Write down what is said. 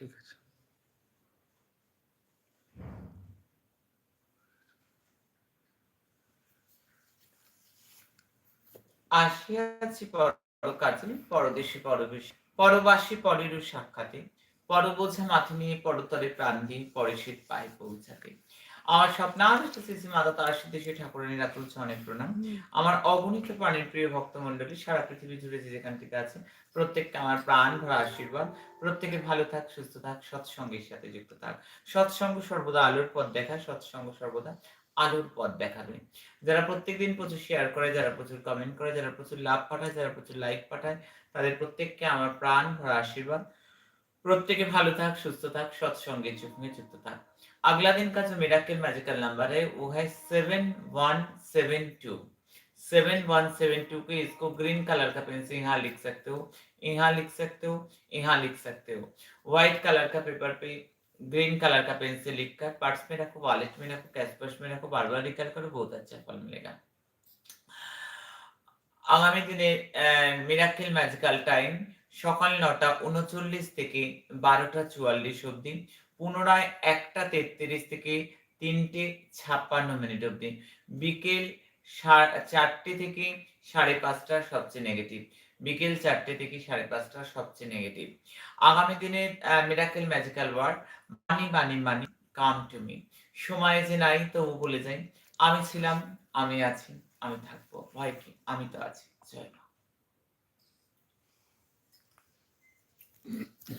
ঠিক আছে। আসিয়াছি পরদেশে পরবেশে, পরবাসী পরেরও সাক্ষাতে, পরবোঝা মাথা নিয়ে পরতরে প্রাণ দিয়ে পরে শীত পায়ে পৌঁছাতে। আমার স্বপ্নাদিষ্ট শ্রী মাতা তারা সিদ্ধেশ্বরী ঠাকুরানী রাতুল অনেক প্রণাম। আমার অগণিত প্রাণের প্রিয় ভক্তমণ্ডলী সারা পৃথিবী জুড়ে যে যেখান থেকে আছে প্রত্যেককে আমার প্রাণ ভরা আশীর্বাদ। প্রত্যেকে ভালো থাক সুস্থ থাক সৎসঙ্গের সাথে যুক্ত থাক। সৎসঙ্গ সর্বদা আলোর পথ দেখা সৎসঙ্গ সর্বদা আলোর পথ দেখাবে। যারা প্রত্যেকদিন প্রচুর শেয়ার করে যারা প্রচুর কমেন্ট করে যারা প্রচুর লাভ পাঠায় যারা প্রচুর লাইক পাঠায় তাদের প্রত্যেককে আমার প্রাণ ভরা আশীর্বাদ। প্রত্যেকে ভালো থাক সুস্থ থাক সৎসঙ্গে সঙ্গে যুক্ত থাক अगला दिन का जो मेराकल मैजिकल नंबर है वो है seven one seven two seven one seven two के इसको ग्रीन कलर का पेन से यहाँ लिख सकते हो यहाँ लिख सकते हो यहाँ लिख सकते हो व्हाइट कलर का पेपर पे ग्रीन कलर का पेन से लिख कर पर्स में रखो वॉलेट में रखो कैश पर्स में रखो बार बार रिकल करो बहुत अच्छा फल मिलेगा আগামী দিনে মিরাকেল ম্যাজিক্যাল টাইম সকাল নটা উনচল্লিশ থেকে বারোটা চুয়াল্লিশ অবধি, পুনরায় একটা তেত্রিশ থেকে তিনটে ছাপ্পান্ন মিনিট অবধি। বিকেল চারটে থেকে সাড়ে পাঁচটা সবচেয়ে নেগেটিভ বিকেল চারটে থেকে সাড়ে পাঁচটা সবচেয়ে নেগেটিভ আগামী দিনে miracle magical word money money money come to me সময় যে নাই, তবু বলে যাই, আমি ছিলাম, আমি আছি, আমি থাকব। ভয় কি? আমি তো আছি। জয়।